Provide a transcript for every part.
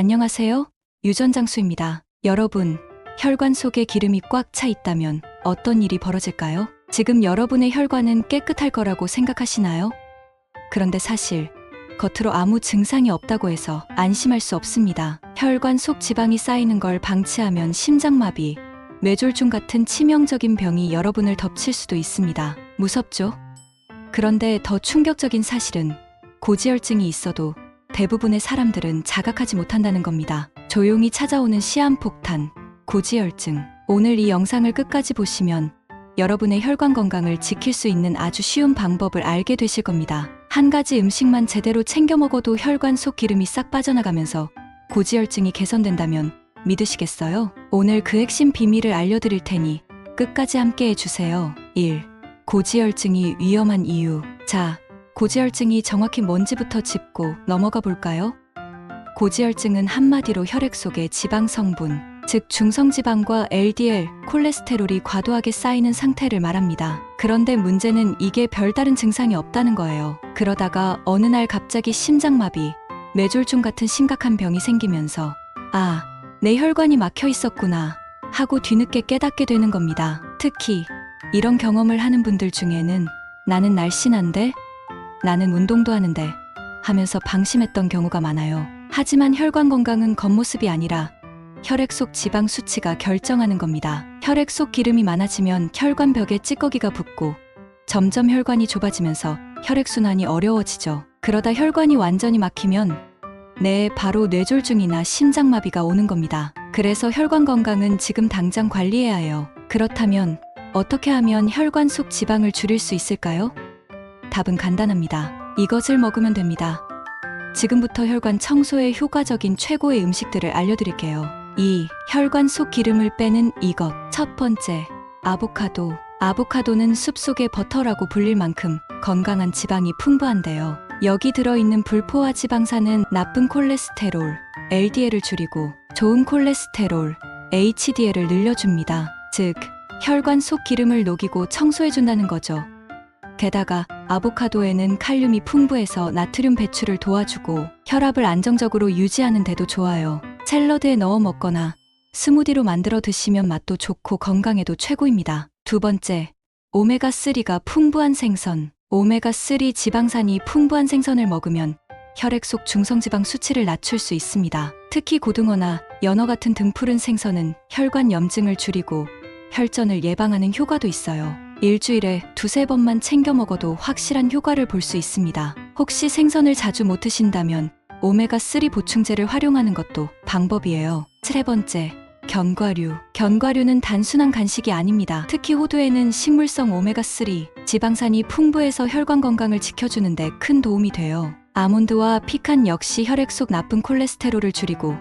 안녕하세요. 유전 장수입니다. 여러분, 혈관 속에 기름이 꽉 차 있다면 어떤 일이 벌어질까요? 지금 여러분의 혈관은 깨끗할 거라고 생각하시나요? 그런데 사실 겉으로 아무 증상이 없다고 해서 안심할 수 없습니다. 혈관 속 지방이 쌓이는 걸 방치하면 심장마비, 뇌졸중 같은 치명적인 병이 여러분을 덮칠 수도 있습니다. 무섭죠? 그런데 더 충격적인 사실은 고지혈증이 있어도 대부분의 사람들은 자각하지 못한다는 겁니다. 조용히 찾아오는 시한폭탄, 고지혈증. 오늘 이 영상을 끝까지 보시면 여러분의 혈관 건강을 지킬 수 있는 아주 쉬운 방법을 알게 되실 겁니다. 한 가지 음식만 제대로 챙겨 먹어도 혈관 속 기름이 싹 빠져나가면서 고지혈증이 개선된다면 믿으시겠어요? 오늘 그 핵심 비밀을 알려드릴 테니 끝까지 함께 해주세요. 1. 고지혈증이 위험한 이유. 자, 고지혈증이 정확히 뭔지부터 짚고 넘어가 볼까요? 고지혈증은 한마디로 혈액 속의 지방 성분, 즉 중성지방과 LDL, 콜레스테롤이 과도하게 쌓이는 상태를 말합니다. 그런데 문제는 이게 별다른 증상이 없다는 거예요. 그러다가 어느 날 갑자기 심장마비, 뇌졸중 같은 심각한 병이 생기면서 아, 내 혈관이 막혀 있었구나 하고 뒤늦게 깨닫게 되는 겁니다. 특히 이런 경험을 하는 분들 중에는 나는 날씬한데 나는 운동도 하는데 하면서 방심했던 경우가 많아요. 하지만 혈관 건강은 겉모습이 아니라 혈액 속 지방 수치가 결정하는 겁니다. 혈액 속 기름이 많아지면 혈관 벽에 찌꺼기가 붙고 점점 혈관이 좁아지면서 혈액순환이 어려워지죠. 그러다 혈관이 완전히 막히면 뇌에 바로 뇌졸중이나 심장마비가 오는 겁니다. 그래서 혈관 건강은 지금 당장 관리해야 해요. 그렇다면 어떻게 하면 혈관 속 지방을 줄일 수 있을까요? 답은 간단합니다. 이것을 먹으면 됩니다. 지금부터 혈관 청소에 효과적인 최고의 음식들을 알려드릴게요. 2. 혈관 속 기름을 빼는 이것. 첫 번째, 아보카도. 아보카도는 숲속의 버터라고 불릴 만큼 건강한 지방이 풍부한데요. 여기 들어있는 불포화 지방산은 나쁜 콜레스테롤, LDL을 줄이고 좋은 콜레스테롤, HDL을 늘려줍니다. 즉, 혈관 속 기름을 녹이고 청소해준다는 거죠. 게다가 아보카도에는 칼륨이 풍부해서 나트륨 배출을 도와주고 혈압을 안정적으로 유지하는 데도 좋아요. 샐러드에 넣어 먹거나 스무디로 만들어 드시면 맛도 좋고 건강에도 최고입니다. 두 번째, 오메가3가 풍부한 생선. 오메가3 지방산이 풍부한 생선을 먹으면 혈액 속 중성지방 수치를 낮출 수 있습니다. 특히 고등어나 연어 같은 등푸른 생선은 혈관 염증을 줄이고 혈전을 예방하는 효과도 있어요. 일주일에 두세 번만 챙겨 먹어도 확실한 효과를 볼 수 있습니다. 혹시 생선을 자주 못 드신다면 오메가3 보충제를 활용하는 것도 방법이에요. 세 번째, 견과류. 견과류는 단순한 간식이 아닙니다. 특히 호두에는 식물성 오메가3, 지방산이 풍부해서 혈관 건강을 지켜주는데 큰 도움이 돼요. 아몬드와 피칸 역시 혈액 속 나쁜 콜레스테롤을 줄이고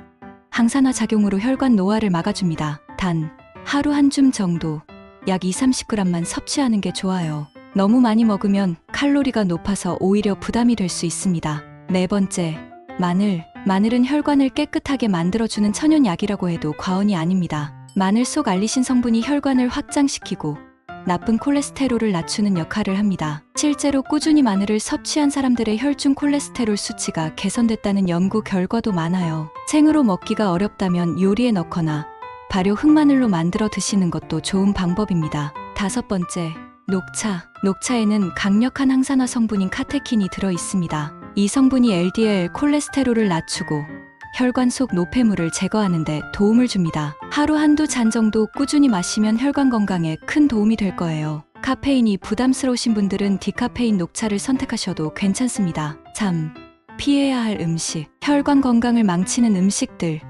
항산화 작용으로 혈관 노화를 막아줍니다. 단, 하루 한 줌 정도 약 2, 30g만 섭취하는 게 좋아요. 너무 많이 먹으면 칼로리가 높아서 오히려 부담이 될 수 있습니다. 네 번째, 마늘. 마늘은 혈관을 깨끗하게 만들어주는 천연약이라고 해도 과언이 아닙니다. 마늘 속 알리신 성분이 혈관을 확장시키고 나쁜 콜레스테롤을 낮추는 역할을 합니다. 실제로 꾸준히 마늘을 섭취한 사람들의 혈중 콜레스테롤 수치가 개선됐다는 연구 결과도 많아요. 생으로 먹기가 어렵다면 요리에 넣거나 발효 흑마늘로 만들어 드시는 것도 좋은 방법입니다. 다섯 번째, 녹차. 녹차에는 강력한 항산화 성분인 카테킨이 들어 있습니다. 이 성분이 LDL 콜레스테롤을 낮추고 혈관 속 노폐물을 제거하는데 도움을 줍니다. 하루 한두 잔 정도 꾸준히 마시면 혈관 건강에 큰 도움이 될 거예요. 카페인이 부담스러우신 분들은 디카페인 녹차를 선택하셔도 괜찮습니다. 참, 피해야 할 음식, 혈관 건강을 망치는 음식들.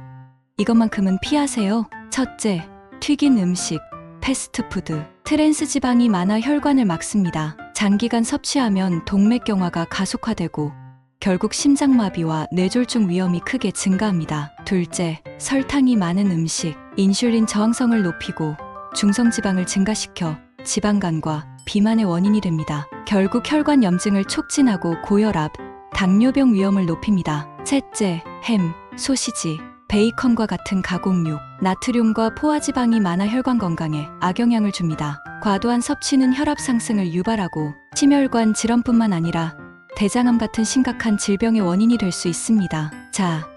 이것만큼은 피하세요. 첫째, 튀긴 음식, 패스트푸드. 트랜스 지방이 많아 혈관을 막습니다. 장기간 섭취하면 동맥경화가 가속화되고 결국 심장마비와 뇌졸중 위험이 크게 증가합니다. 둘째, 설탕이 많은 음식. 인슐린 저항성을 높이고 중성지방을 증가시켜 지방간과 비만의 원인이 됩니다. 결국 혈관 염증을 촉진하고 고혈압, 당뇨병 위험을 높입니다. 셋째, 햄, 소시지, 베이컨과 같은 가공육, 나트륨과 포화지방이 많아 혈관 건강에 악영향을 줍니다. 과도한 섭취는 혈압 상승을 유발하고 심혈관 질환뿐만 아니라 대장암 같은 심각한 질병의 원인이 될 수 있습니다. 자,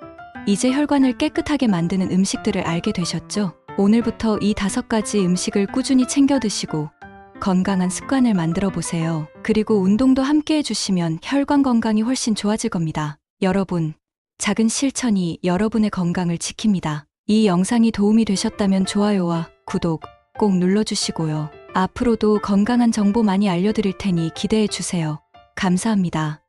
이제 혈관을 깨끗하게 만드는 음식들을 알게 되셨죠? 오늘부터 이 다섯 가지 음식을 꾸준히 챙겨 드시고 건강한 습관을 만들어 보세요. 그리고 운동도 함께 해주시면 혈관 건강이 훨씬 좋아질 겁니다. 여러분, 작은 실천이 여러분의 건강을 지킵니다. 이 영상이 도움이 되셨다면 좋아요와 구독 꼭 눌러주시고요. 앞으로도 건강한 정보 많이 알려드릴 테니 기대해 주세요. 감사합니다.